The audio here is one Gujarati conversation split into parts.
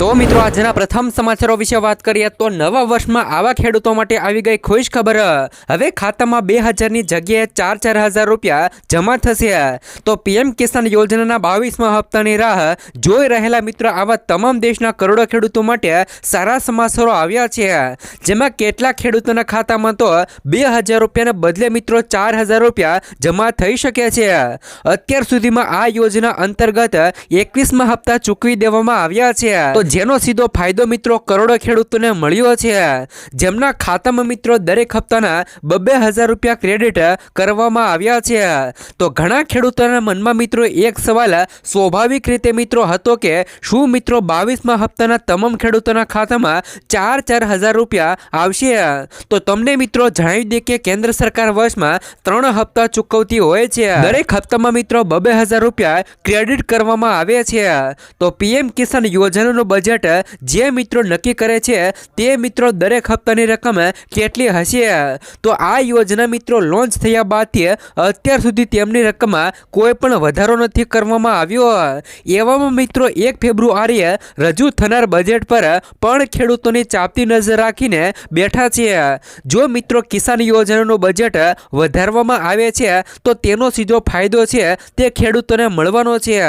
તો મિત્રો, આજના પ્રથમ સમાચારો વિશે વાત કરીએ તો નવા વર્ષમાં આવા ખેડૂતો માટે આવી ગઈ ખુશ ખબર. હવે ખાતામાં બે હજારની જગ્યાએ ચાર ચાર હજાર રૂપિયા જમા થશે. તો પીએમ કિસાન યોજનાના બાવીસમાં હપ્તાની રાહ જોઈ રહેલા મિત્રો, આવા તમામ દેશના કરોડો ખેડૂતો માટે સારા સમાચારો આવ્યા છે. જેમાં કેટલાક ખેડૂતોના ખાતામાં તો બે હજાર રૂપિયાના બદલે મિત્રો ચાર હજાર રૂપિયા જમા થઈ શકે છે. અત્યાર સુધીમાં આ યોજના અંતર્ગત એકવીસમાં હપ્તા ચૂકવી દેવામાં આવ્યા છે. તો જેનો સીધો ફાયદો મિત્રો કરોડો ખેડૂતોને મળ્યો છે. જેમના ખાતામાં મિત્રો દરેક હપ્તાના બબ્બે હજાર રૂપિયા ક્રેડિટ કરવામાં આવ્યા છે. તો ઘણા ખેડૂતોના મનમાં મિત્રો એક સવાલ સ્વાભાવિક રીતે મિત્રો હતો કે શું મિત્રો બાવીસમાં હપ્તાના તમામ ખેડૂતોના ખાતામાં ચાર ચાર હજાર રૂપિયા આવશે? તો તમને મિત્રો જણાવી દે કે કેન્દ્ર સરકાર વર્ષમાં ત્રણ હપ્તા ચૂકવતી હોય છે. દરેક હપ્તામાં મિત્રો બબે હજાર રૂપિયા ક્રેડિટ કરવામાં આવે છે. તો પીએમ કિસાન યોજનાનું બજેટ જે મિત્રો નક્કી કરે છે તે મિત્રો દરેક હપ્તાની રકમ કેટલી હશે? તો આ યોજના મિત્રો લોન્ચ થયા બાદથી અત્યાર સુધી તેમની રકમમાં કોઈ પણ વધારો નથી કરવામાં આવ્યો. એવામાં મિત્રો એક ફેબ્રુઆરીએ રજૂ થનાર બજેટ પર પણ ખેડૂતોની ચાપતી નજર રાખીને બેઠા છે. જો મિત્રો કિસાન યોજનાનું બજેટ વધારવામાં આવે છે, તો તેનો સીધો ફાયદો છે તે ખેડૂતોને મળવાનો છે.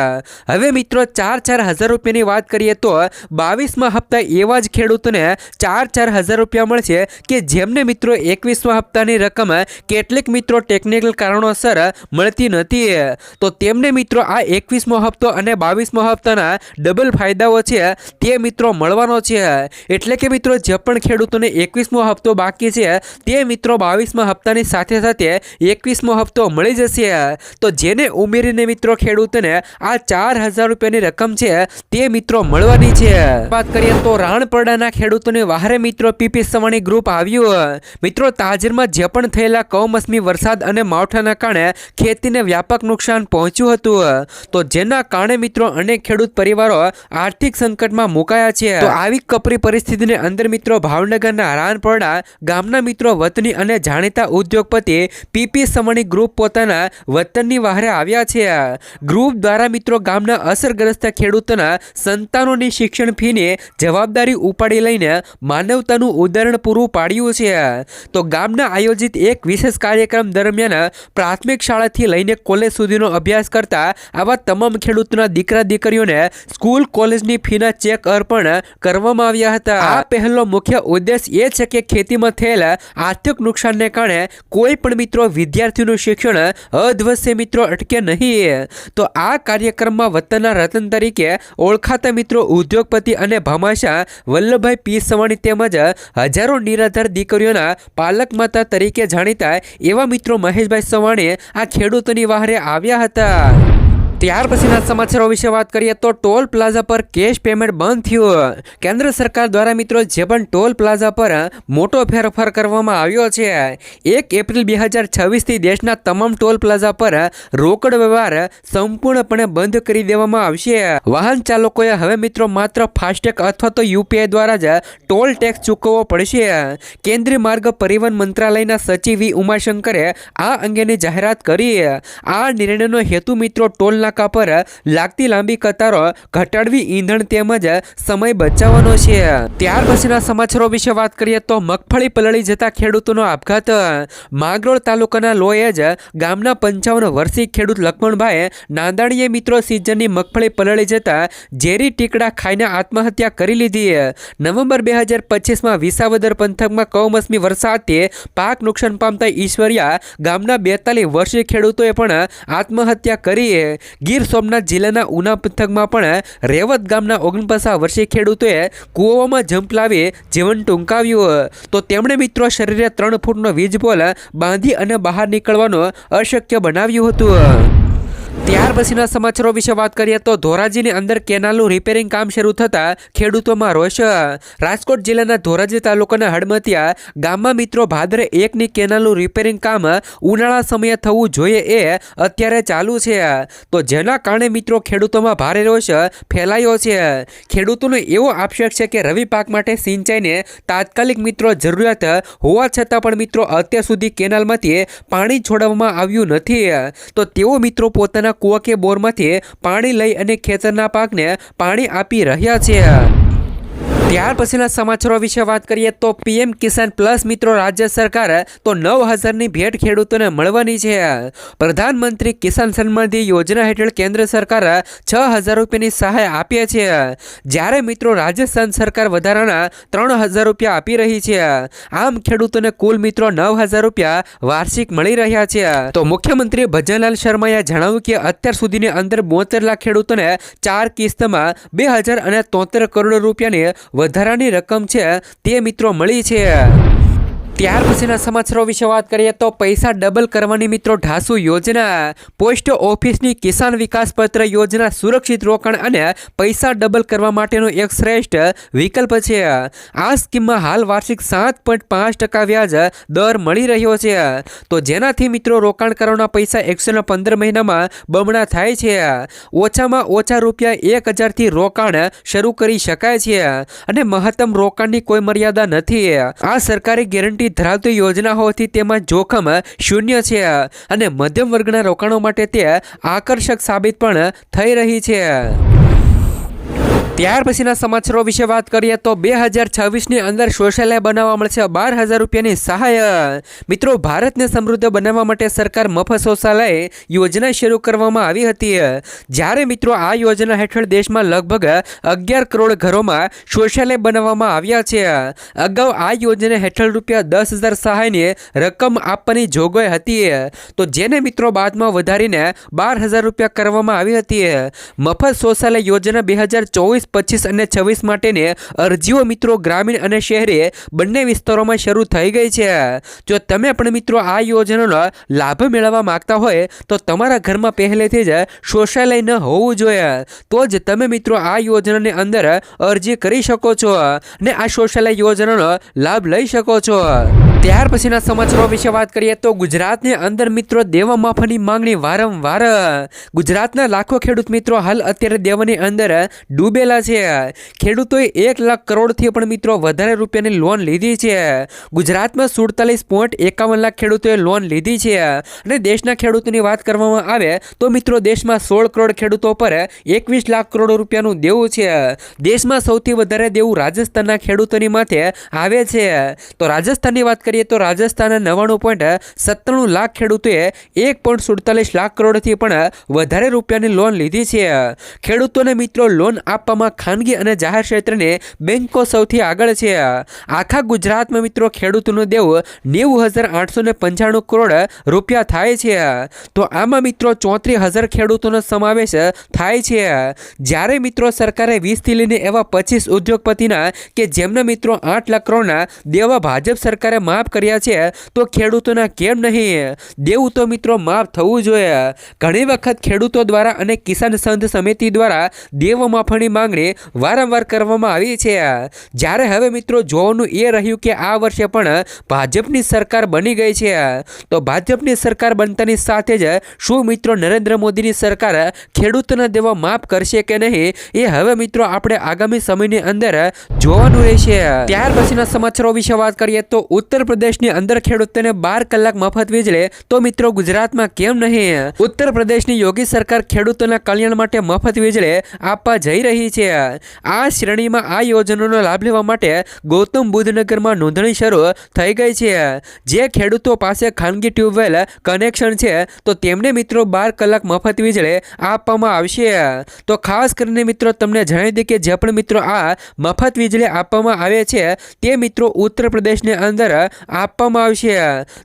હવે મિત્રો ચાર ચાર હજાર રૂપિયાની વાત કરીએ તો બાવીસમાં હપ્તા એવા જ ખેડૂતોને ચાર ચાર હજાર રૂપિયા મળશે કે જેમને મિત્રો એકવીસમાં હપ્તાની રકમ કેટલીક મિત્રો ટેકનિકલ કારણોસર મળતી નથી. તો તેમને મિત્રો આ એકવીસમો હપ્તો અને બાવીસમો હપ્તાના ડબલ ફાયદાઓ છે, તે મિત્રો મળવાનો છે. એટલે કે મિત્રો જે પણ ખેડૂતોને એકવીસમો હપ્તો બાકી છે, તે મિત્રો બાવીસમા હપ્તાની સાથે સાથે એકવીસમો હપ્તો મળી જશે. તો જેને ઉમેરીને મિત્રો ખેડૂતોને આ ચાર હજાર રૂપિયાની રકમ છે, તે મિત્રો મળવાની છે. વાત કરીએ તો રાણપરડાના ખેડૂતોને વાહરે મિત્રો પીપી સવાણી ગ્રુપ આવ્યું. મિત્રો, તાજરમાં જે પણ થયેલા કમોસમી વરસાદ અને માવઠાના કારણે ખેતીને વ્યાપક નુકસાન પહોંચ્યું હતું. તો જેના કારણે મિત્રો, અનેક ખેડૂત પરિવારો આર્થિક સંકટમાં મુકાયા છે. આવી કપરી પરિસ્થિતિને અંદર મિત્રો, ભાવનગરના રાણપરડા ગામના મિત્રો, વતની અને જાણીતા ઉદ્યોગપતિ પીપી સવાણી ગ્રુપ પોતાના વતનની વાહરે આવ્યા છે. ગ્રુપ દ્વારા મિત્રો ગામના અસરગ્રસ્ત ખેડૂતોના સંતાનોની શિક્ષણ ફીની જવાબદારી ઉપાડી લઈને માનવતાનું ઉદાહરણ પૂરું પાડ્યું છે. તો ગામના આયોજિત એક વિશેષ કાર્યક્રમ દરમિયાન પ્રાથમિક શાળાથી લઈને કોલેજ સુધીનો અભ્યાસ કરતા આવા તમામ ખેડૂતોના દીકરા દીકરીઓને સ્કૂલ કોલેજની ફીના ચેક અર્પણ કરવામાં આવ્યા હતા. આ પહેલો મુખ્ય ઉદ્દેશ એ છે કે ખેતીમાં થયેલા આર્થિક નુકસાનને કારણે કોઈ પણ મિત્રો વિદ્યાર્થીનું શિક્ષણ અધવશ્ય મિત્રો અટકે નહીં. તો આ કાર્યક્રમમાં વતનના રતન તરીકે ઓળખાતા મિત્રો ઉદ્યોગપતિ અને ભામાશા વલ્લભભાઈ પી સવાણી તેમજ હજારો નિરાધાર દીકરીઓના પાલક માતા તરીકે જાણીતા એવા મિત્રો મહેશભાઈ સવાણી આ ખેડૂતોની વહારે આવ્યા હતા. ત્યાર પછીના સમાચારો વિશે વાત કરીએ તો ટોલ પ્લાઝા પર કેશ પેમેન્ટ બંધ થયું. કેન્દ્ર સરકાર દ્વારા મિત્રો જે પણ ટોલ પ્લાઝા પર મોટો ફેરફાર કરવામાં આવ્યો છે, એક એપ્રિલ બે હજાર છવ્વીસથી દેશના તમામ ટોલ પ્લાઝા પર રોકડ વ્યવહાર સંપૂર્ણપણે બંધ કરી દેવામાં આવશે. વાહન ચાલકોએ હવે મિત્રો માત્ર ફાસ્ટેગ અથવા તો યુપીઆઈ દ્વારા જ ટોલ ટેક્સ ચૂકવવો પડશે. કેન્દ્રીય માર્ગ પરિવહન મંત્રાલયના સચિવ ઉમાશંકરે આ અંગેની જાહેરાત કરી. આ નિર્ણયનો હેતુ મિત્રો ટોલ નાકા પર લાગતી લાંબી કતારો ઘટાડવી ઈંધણ તેમજ સમય બચાવવાનો છે. ત્યાર પછીના સમાચારો વિશે વાત કરીએ તો મગફળી પલળી જતા ખેડૂતોનો આપઘાત. માંગરોળ તાલુકાના લોએજ ગામના પંચાવન વર્ષીય ખેડૂત લક્ષ્મણભાઈ નાંદાણીએ મિત્રો સિઝનની મગફળી પલળી જતા ઝેરી ટીકડા ખાઈને આત્મહત્યા કરી લીધી. નવેમ્બર બે હજાર પચીસમાં વિસાવદર પંથકમાં કમોસમી વરસાદથી પાક નુકસાન પામતા ઈશ્વરિયા ગામના બેતાલીસ વર્ષીય ખેડૂતોએ પણ આત્મહત્યા કરી. ગીર સોમનાથ જિલ્લાના ઉના પંથકમાં પણ રેવત ગામના ઓગણપચાસ વર્ષીય ખેડૂતોએ કૂવામાં જંપ લાવી જીવન ટૂંકાવ્યું. તો તેમણે મિત્રો શરીરે ત્રણ ફૂટનો વીજ બાંધી અને બહાર નીકળવાનું અશક્ય બનાવ્યું હતું. ત્યાર પછીના સમાચારો વિશે વાત કરીએ તો ધોરાજીની અંદર કેનાલનું રિપેરિંગ કામ શરૂ થતાં ખેડૂતોમાં રોષ. રાજકોટ જિલ્લાના ધોરાજી તાલુકાના હડમતિયા ગામમાં મિત્રો ભાદરે એકની કેનાલનું રિપેરિંગ કામ ઉનાળા સમયે થવું જોઈએ એ અત્યારે ચાલુ છે. તો જેના કારણે મિત્રો ખેડૂતોમાં ભારે રોષ ફેલાયો છે. ખેડૂતોનો એવો આક્ષેપ છે કે રવિ પાક માટે સિંચાઈને તાત્કાલિક મિત્રો જરૂરિયાત હોવા છતાં પણ મિત્રો અત્યાર સુધી કેનાલમાંથી પાણી છોડવામાં આવ્યું નથી. તો તેઓ મિત્રો પોતાના કૂવા કે બોરમાંથી પાણી લઈ અને ખેતરના પાકને પાણી આપી રહ્યા છે. ત્યાર પછીના સમાચારો વિશે વાત કરીએ તો પીએમ કિસાન પ્લસ મિત્રો રાજ્ય સરકાર તો નવ હજારની ભેટ ખેડૂતોને મળવાની છે. પ્રધાનમંત્રી કિસાન સન્માન યોજના હેઠળ કેન્દ્ર સરકાર છ હજાર રૂપિયાની સહાય આપીએ છે. જ્યારે મિત્રો રાજસ્થાન સરકાર વધારાના ત્રણ હજાર રૂપિયા આપી રહી છે. આમ ખેડૂતોને કુલ મિત્રો નવ હજાર રૂપિયા વાર્ષિક મળી રહ્યા છે. તો મુખ્યમંત્રી ભજનલાલ શર્માએ જણાવ્યું કે અત્યાર સુધીની અંદર બોતેર લાખ ખેડૂતોને ચાર કિસ્તમાં બે હજાર અને તોતેર કરોડ રૂપિયાની વધારાની રકમ છે તે મિત્રો મળી છે. ત્યાર પછીના સમાચારો વિશે વાત કરીએ તો પૈસા ડબલ કરવાની મિત્રો ઢાસુ યોજના, પોસ્ટ ઓફિસની કિસાન વિકાસ પત્ર યોજના, સુરક્ષિત રોકાણ અને પૈસા ડબલ કરવા માટેનો એક શ્રેષ્ઠ વિકલ્પ છે. આ સ્કીમમાં હાલ વાર્ષિક સાત પોઈન્ટ પાંચ ટકા વ્યાજ દર મળી રહ્યો છે. તો જેનાથી મિત્રો રોકાણ કરવાના પૈસા એકસો પંદર મહિનામાં બમણા થાય છે. ઓછામાં ઓછા રૂપિયા એક હજારથી રોકાણ શરૂ કરી શકાય છે અને મહત્તમ રોકાણની કોઈ મર્યાદા નથી. આ સરકારી ગેરંટી ધરાવતી યોજના હોવાથી તેમાં જોખમ શૂન્ય છે અને મધ્યમ વર્ગના રોકાણો માટે તે આકર્ષક સાબિત પણ થઈ રહી છે. ત્યાર પછીના સમાચારો વિશે વાત કરીએ તો બે હજાર છવ્વીસની અંદર શૌચાલય બનાવવા મળશે બાર હજાર રૂપિયાની સહાય. મિત્રો, ભારતને સમૃદ્ધ બનાવવા માટે સરકાર મફત શૌચાલય યોજના શરૂ કરવામાં આવી હતી. જ્યારે મિત્રો, આ યોજના હેઠળ દેશમાં લગભગ અગિયાર કરોડ ઘરોમાં શૌચાલય બનાવવામાં આવ્યા છે. અગાઉ આ યોજના હેઠળ રૂપિયા દસ હજાર સહાયની રકમ આપવાની જોગવાઈ હતી. તો જેને મિત્રો બાદમાં વધારીને બાર હજાર રૂપિયા કરવામાં આવી હતી. મફત શૌચાલય યોજના બે હજાર ચોવીસ પચીસ અને છવ્વીસ માટેની અરજીઓ મિત્રો ગ્રામીણ અને શહેરી બંને વિસ્તારોમાં શરૂ થઈ ગઈ છે. જો તમે પણ મિત્રો આ યોજનાનો લાભ મેળવવા માંગતા હોય, તો તમારા ઘરમાં પહેલેથી જ શૌચાલય ન હોવું જોઈએ. તો જ તમે મિત્રો આ યોજનાની અંદર અરજી કરી શકો છો ને આ શૌચાલય યોજનાનો લાભ લઈ શકો છો. ત્યાર પછીના સમાચારો વિશે વાત કરીએ તો ગુજરાતની અંદર મિત્રો દેવા માફની માંગણી વારંવાર. ગુજરાતના લાખો ખેડૂત મિત્રો હાલ અત્યારે દેવાની અંદર ડૂબેલા છે. ખેડૂતોએ એક લાખ કરોડથી પણ મિત્રો વધારે રૂપિયાની લોન લીધી છે. ગુજરાતમાં સુડતાલીસ પોઈન્ટ એકાવન લાખ ખેડૂતોએ લોન લીધી છે. અને દેશના ખેડૂતોની વાત કરવામાં આવે તો મિત્રો દેશમાં સોળ કરોડ ખેડૂતો પર એકવીસ લાખ કરોડ રૂપિયાનું દેવું છે. દેશમાં સૌથી વધારે દેવું રાજસ્થાનના ખેડૂતોની માથે આવે છે. તો રાજસ્થાનની વાત કરીએ તો રાજસ્થાનના નવ્વાણું પોઈન્ટ સત્તાણું લાખ ખેડૂતોએ એક પોઈન્ટ સુડતાલીસ લાખ કરોડથી પણ વધારે રૂપિયાની લોન લીધી છે. ખેડૂતોને મિત્રો લોન આપવામાં ખાનગી અને જાહેર ક્ષેત્રને બેન્કો સૌથી આગળ છે. આખા ગુજરાતમાં મિત્રો ખેડૂતોનું દેવું નેવું કરોડ રૂપિયા થાય છે. તો આમાં મિત્રો ચોત્રીસ હજાર ખેડૂતોનો સમાવેશ થાય છે. જ્યારે મિત્રો સરકારે વીસથી લઈને એવા પચીસ ઉદ્યોગપતિના કે જેમના મિત્રો આઠ લાખ કરોડના દેવા ભાજપ સરકારે માફ કર્યા છે, તો ખેડૂતોના કેમ નહીં? દેવું તો મિત્રો માફ થવું જોઈએ. ઘણી વખત ખેડૂતો દ્વારા અને કિસાન સંઘ સમિતિ દ્વારા દેવ માફીની માંગણી વારંવાર કરવામાં આવી છે. જ્યારે હવે મિત્રો જોવાનું એ રહ્યું કે આ વર્ષે પણ ભાજપની સરકાર બની ગઈ છે. તો ભાજપની સરકાર બનતાની સાથે જ શું મિત્રો નરેન્દ્ર મોદીની સરકાર ખેડૂતોના દેવા માફ કરશે કે નહીં, એ હવે મિત્રો આપણે આગામી સમયની અંદર જોવાનું રહેશે. ત્યાર પછીના સમાચારો વિશે વાત કરીએ તો ઉત્તર પ્રદેશની અંદર ખેડૂતોને બાર કલાક મફત વીજળી. તો મિત્રો, ગુજરાતમાં કેમ નહીં? ઉત્તર પ્રદેશની યોગી સરકાર ખેડૂતોના કલ્યાણ માટે મફત વીજળી આપવા જઈ રહી છે. આ શ્રેણીમાં આ યોજનાનો લાભ લેવા માટે ગૌતમ બુદ્ધનગરમાં નોંધણી શરૂ થઈ ગઈ છે. જે ખેડૂતો પાસે ખાનગી ટ્યુબવેલ કનેક્શન છે, તો તેમને મિત્રો બાર કલાક મફત વીજળી આપવામાં આવશે. તો ખાસ કરીને મિત્રો, તમને જણાવી દઈએ કે જે પણ મિત્રો આ મફત વીજળી આપવામાં આવે છે, તે મિત્રો ઉત્તર પ્રદેશની અંદર આપવામાં આવશે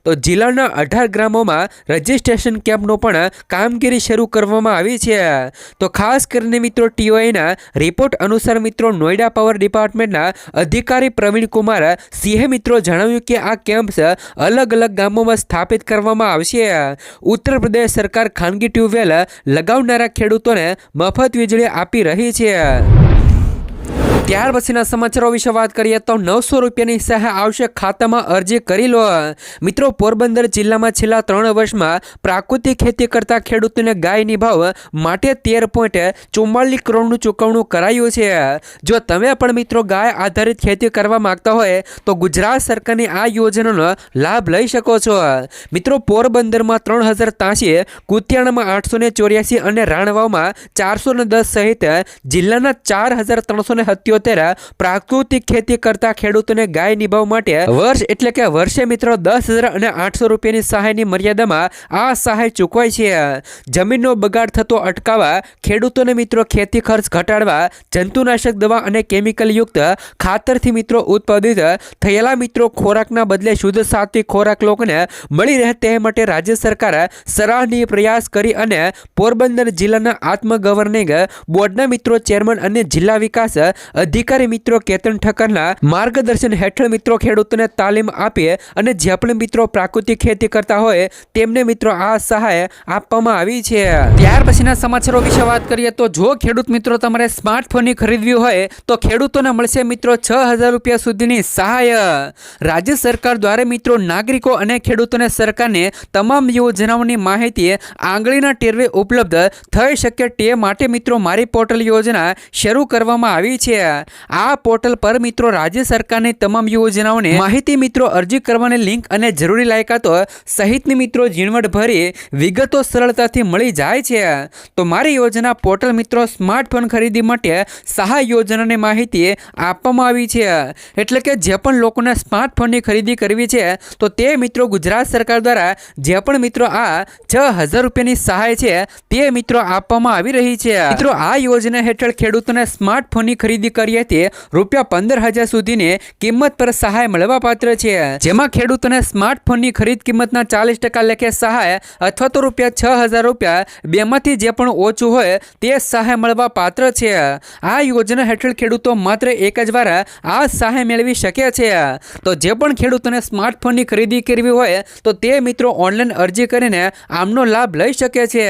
તો જિલ્લાના અઢાર ગ્રામોમાં રજિસ્ટ્રેશન કેમ્પનો પણ કામગીરી શરૂ કરવામાં આવી છે. તો ખાસ કરીને મિત્રો ટીઓઆઈના રિપોર્ટ અનુસાર મિત્રો નોઈડા પાવર ડિપાર્ટમેન્ટના અધિકારી પ્રવીણ કુમાર સિંહે મિત્રો જણાવ્યું કે આ કેમ્પ્સ અલગ અલગ ગામોમાં સ્થાપિત કરવામાં આવશે ઉત્તર પ્રદેશ સરકાર ખાનગી ટ્યુબવેલ લગાવનારા ખેડૂતોને મફત વીજળી આપી રહી છે. ત્યાર પછીના સમાચારો વિશે વાત કરીએ તો નવસો રૂપિયાની સહાય આવશે ખાતામાં અરજી કરી લો. મિત્રો, પોરબંદર જિલ્લામાં છેલ્લા ત્રણ વર્ષમાં પ્રાકૃતિક ખેતી કરતા ખેડૂતોને ગાયની ભાવ માટે તેર પોઈન્ટ ચુમ્માલીસ કરોડનું ચૂકવણું કરાયું છે. જો તમે પણ મિત્રો ગાય આધારિત ખેતી કરવા માંગતા હોય, તો ગુજરાત સરકારની આ યોજનાનો લાભ લઈ શકો છો. મિત્રો, પોરબંદરમાં ત્રણ હજાર ત્યાસી કુતિયાણામાં આઠસો ને ચોર્યાસી અને રાણવાવમાં ચારસો ને દસ સહિત જિલ્લાના ચાર હજાર ત્રણસો ને સત્યોતેર પ્રાકૃતિક ખેતી કરતા ખેડૂતોને ગાય નિભાવ માટે વર્ષ એટલે કે વર્ષે મિત્રો દસ હજાર અને આઠસો રૂપિયાની સહાયની મર્યાદામાં આ સહાય ચૂકવાય છે. જમીનનો બગાડ થતો અટકાવવા, ખેડૂતોને મિત્રો ખેતી ખર્ચ ઘટાડવા, જંતુનાશક દવા અને કેમિકલયુક્ત ખાતરથી મિત્રો ઉત્પાદિત થયેલા મિત્રો ખોરાકના બદલે શુદ્ધ સાત્વિક ખોરાક લોકોને મળી રહે તે માટે રાજ્ય સરકાર સરાહનીય પ્રયાસ કરી અને પોરબંદર જિલ્લાના આત્મ ગવર્નિંગ બોર્ડના મિત્રો ચેરમેન અને જિલ્લા વિકાસ અધિકારી મિત્રો કેતન ઠક્કરના માર્ગદર્શન હેઠળ મિત્રો ખેડૂતોને તાલીમ આપીએ અને જે પણ મિત્રો પ્રાકૃતિક ખેતી કરતા હોય તેમને મિત્રો આ સહાય આપવામાં આવી છે. ત્યાર પછીના સમાચારો વિશે વાત કરીએ તો જો ખેડૂત મિત્રો તમારે સ્માર્ટફોનની ખરીદવી હોય તો ખેડૂતોને મળશે મિત્રો છ હજાર રૂપિયા સુધીની સહાય. રાજ્ય સરકાર દ્વારા મિત્રો નાગરિકો અને ખેડૂતોને સરકારની તમામ યોજનાઓની માહિતી આંગળીના ટેરવે ઉપલબ્ધ થઈ શકે તે માટે મિત્રો મારી પોર્ટલ યોજના શરૂ કરવામાં આવી છે. આ પોર્ટલ પર મિત્રો રાજ્ય સરકારની તમામ યોજનાઓને માહિતી મિત્રો અરજી કરવાની લિંક અને જરૂરી લાયકાતો સહિતની મિત્રો ઝીણવટ ભરી વિગતો સરળતાથી મળી જાય છે. તો મારી યોજના પોર્ટલ મિત્રો સ્માર્ટફોન ખરીદી માટે સહાય યોજનાની માહિતી આપવામાં આવી છે. એટલે કે જે પણ લોકોને સ્માર્ટફોનની ખરીદી કરવી છે, તો તે મિત્રો ગુજરાત સરકાર દ્વારા જે પણ મિત્રો આ છ હજાર રૂપિયાની સહાય છે, તે મિત્રો આપવામાં આવી રહી છે. મિત્રો આ યોજના હેઠળ ખેડૂતોને સ્માર્ટફોનની ખરીદી કરી તે રૂપિયા પંદર હજાર સુધીની કિંમત પર સહાય મળવા પાત્ર છે. જેમાં ખેડૂતોને સ્માર્ટફોનની ખરીદ કિંમતના ચાલીસ ટકા લેખે સહાય અથવા તો રૂપિયા છ હજાર રૂપિયા બેમાંથી જે પણ ઓછું હોય તે સહાય મળવા પાત્ર છે. આ યોજના હેઠળ ખેડૂતો માત્ર એક જ વાર આ સહાય મેળવી શકે છે. તો જે પણ ખેડૂતોને સ્માર્ટફોનની ખરીદી કરવી હોય તો તે મિત્રો ઓનલાઈન અરજી કરીને આમનો લાભ લઈ શકે છે.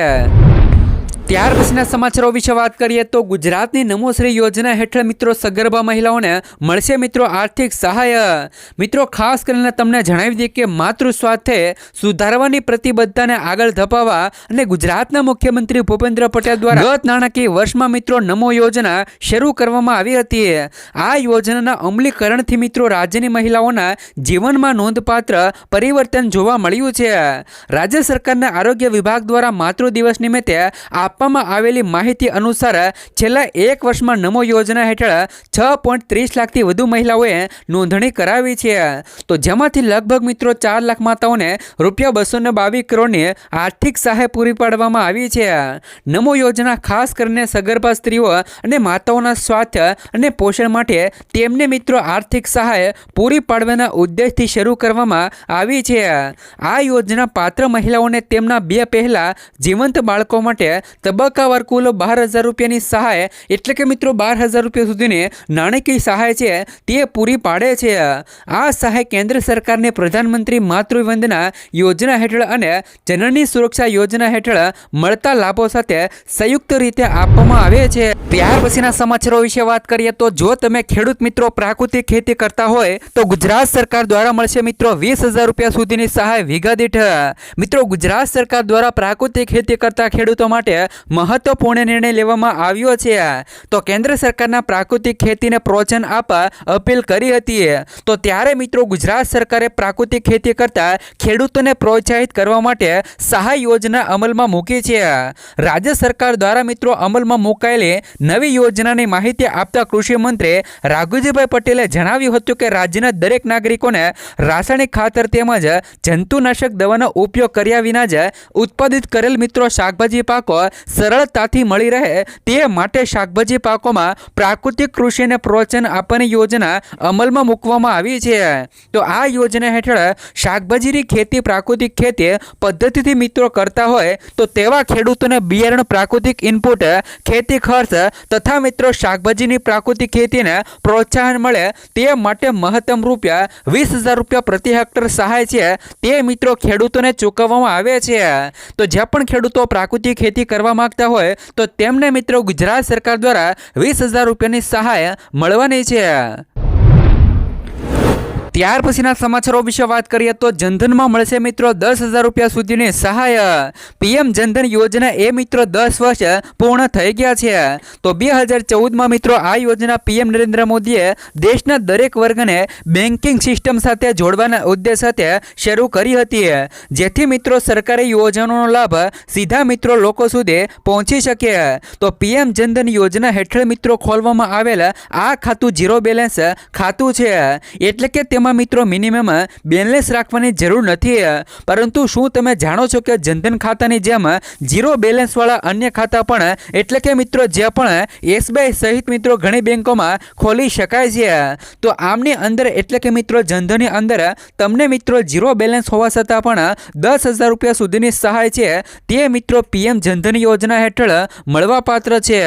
ત્યાર પછીના સમાચારો વિશે વાત કરીએ તો ગુજરાતની નમોશ્રી યોજના હેઠળ મિત્રો સગર્ભા મહિલાઓને મળશે મિત્રો આર્થિક સહાય. મિત્રો ખાસ કરીને તમને જણાવી દઈએ કે માતૃ સ્વાસ્થ્ય સુધારવાની પ્રતિબદ્ધતાને આગળ ધપાવવા અને ગુજરાતના મુખ્યમંત્રી ભૂપેન્દ્ર પટેલ દ્વારા ગત નાણાકીય વર્ષમાં મિત્રો નમો યોજના શરૂ કરવામાં આવી હતી. આ યોજનાના અમલીકરણથી મિત્રો રાજ્યની મહિલાઓના જીવનમાં નોંધપાત્ર પરિવર્તન જોવા મળ્યું છે. રાજ્ય સરકારના આરોગ્ય વિભાગ દ્વારા માતૃ દિવસ નિમિત્તે આપવામાં આવેલી માહિતી અનુસાર છેલ્લા એક વર્ષમાં નમો યોજના હેઠળ છ પોઈન્ટ ત્રીસ લાખથી વધુ મહિલાઓએ નોંધણી કરાવી છે. તો જેમાંથી લગભગ મિત્રો ચાર લાખ માતાઓને રૂપિયા બસો ને બાવીસ કરોડની આર્થિક સહાય પૂરી પાડવામાં આવી છે. નમો યોજના ખાસ કરીને સગર્ભા સ્ત્રીઓ અને માતાઓના સ્વાસ્થ્ય અને પોષણ માટે તેમને મિત્રો આર્થિક સહાય પૂરી પાડવાના ઉદ્દેશથી શરૂ કરવામાં આવી છે. આ યોજના પાત્ર મહિલાઓને તેમના બે પહેલા જીવંત બાળકો માટે તબક્કાવાર કુલ બાર હજાર રૂપિયાની સહાય, એટલે કે મિત્રો બાર હજાર રૂપિયા સુધીની નાણાકીય સહાય છે, તે પૂરી પાડે છે. આ સહાય કેન્દ્ર સરકારને પ્રધાનમંત્રી માતૃવંદના યોજના હેઠળ અને જનની સુરક્ષા યોજના હેઠળ મળતા લાભો સાથે સંયુક્ત રીતે આપવામાં આવે છે. ત્યાર પછીના સમાચારો વિશે વાત કરીએ તો જો તમે ખેડૂત મિત્રો પ્રાકૃતિક ખેતી કરતા હોય, તો ગુજરાત સરકાર દ્વારા મળશે મિત્રો વીસ હજાર રૂપિયા સુધીની સહાય વીઘા દીઠ. મિત્રો ગુજરાત સરકાર દ્વારા પ્રાકૃતિક ખેતી કરતા ખેડૂતો માટે મહત્વપૂર્ણ નિર્ણય લેવામાં આવ્યો છે. તો કેન્દ્ર સરકારના પ્રાકૃતિક ખેતીને પ્રોત્સાહન આપવા અપીલ કરી હતી. તો ત્યારે મિત્રો ગુજરાત સરકારે પ્રાકૃતિક ખેતી કરતા ખેડૂતોને પ્રોત્સાહિત કરવા માટે સહાય યોજના અમલમાં મૂકી છે. રાજ્ય સરકાર દ્વારા મિત્રો અમલમાં મુકાયેલી નવી યોજનાની માહિતી આપતા કૃષિ મંત્રી રાઘુજીભાઈ પટેલે જણાવ્યું હતું કે રાજ્યના દરેક નાગરિકોને રાસાયણિક ખાતર તેમજ જંતુનાશક દવાનો ઉપયોગ કર્યા વિના જ ઉત્પાદિત કરેલ મિત્રો શાકભાજી પાકો સરળતાથી મળી રહે તે માટે શાકભાજી પાકોમાં પ્રાકૃતિક કૃષિને પ્રોત્સાહન આપવાની યોજના અમલમાં મૂકવામાં આવી છે. તો આ યોજના હેઠળ શાકભાજીની ખેતી પ્રાકૃતિક ખેતી પદ્ધતિથી મિત્રો કરતા હોય તો તેવા ખેડૂતોને બિયારણ પ્રાકૃતિક ઇનપુટ, ખેતી ખર્ચ તથા મિત્રો શાકભાજીની પ્રાકૃતિક ખેતીને પ્રોત્સાહન મળે તે માટે મહત્તમ રૂપિયા વીસ હજાર રૂપિયા પ્રતિ હેક્ટર સહાય છે. તે મિત્રો ખેડૂતોને ચૂકવવામાં આવે છે. તો જ્યાં પણ ખેડૂતો પ્રાકૃતિક ખેતી કરવા માંગતા હોય તો તેમને મિત્રો ગુજરાત સરકાર દ્વારા વીસ હજાર રૂપિયાની સહાય મળવાની છે. ત્યાર પછીના સમાચારો વિશે વાત કરીએ તો જનધનમાં મળશે મિત્રો દસ હજાર રૂપિયા સુધીની સહાય. પીએમ જનધન યોજના એ મિત્રો દસ વર્ષ પૂર્ણ થઈ ગયા છે. તો બે હજાર ચૌદમાં મિત્રો આ યોજના પીએમ નરેન્દ્ર મોદીએ દેશના દરેક વર્ગને બેન્કિંગ સિસ્ટમ સાથે જોડવાના ઉદ્દેશ સાથે શરૂ કરી હતી. જેથી મિત્રો સરકારી યોજનાનો લાભ સીધા મિત્રો લોકો સુધી પહોંચી શકે. તો પીએમ જનધન યોજના હેઠળ મિત્રો ખોલવામાં આવેલ આ ખાતું ઝીરો બેલેન્સ ખાતું છે. એટલે કે તેમાં મિત્રો મિનિમમ બેલેન્સ રાખવાની જરૂર નથી, પરંતુ શું તમે જાણો છો કે જનધન ખાતાની જેમ ઝીરો બેલેન્સવાળા અન્ય ખાતા પણ એટલે કે મિત્રો જે પણ એસબીઆઈ સહિત મિત્રો ઘણી બેન્કોમાં ખોલી શકાય છે. તો આમની અંદર એટલે કે મિત્રો જનધનની અંદર તમને મિત્રો ઝીરો બેલેન્સ હોવા છતાં પણ દસ હજાર રૂપિયા સુધીની સહાય છે, તે મિત્રો પીએમ જનધન યોજના હેઠળ મળવાપાત્ર છે.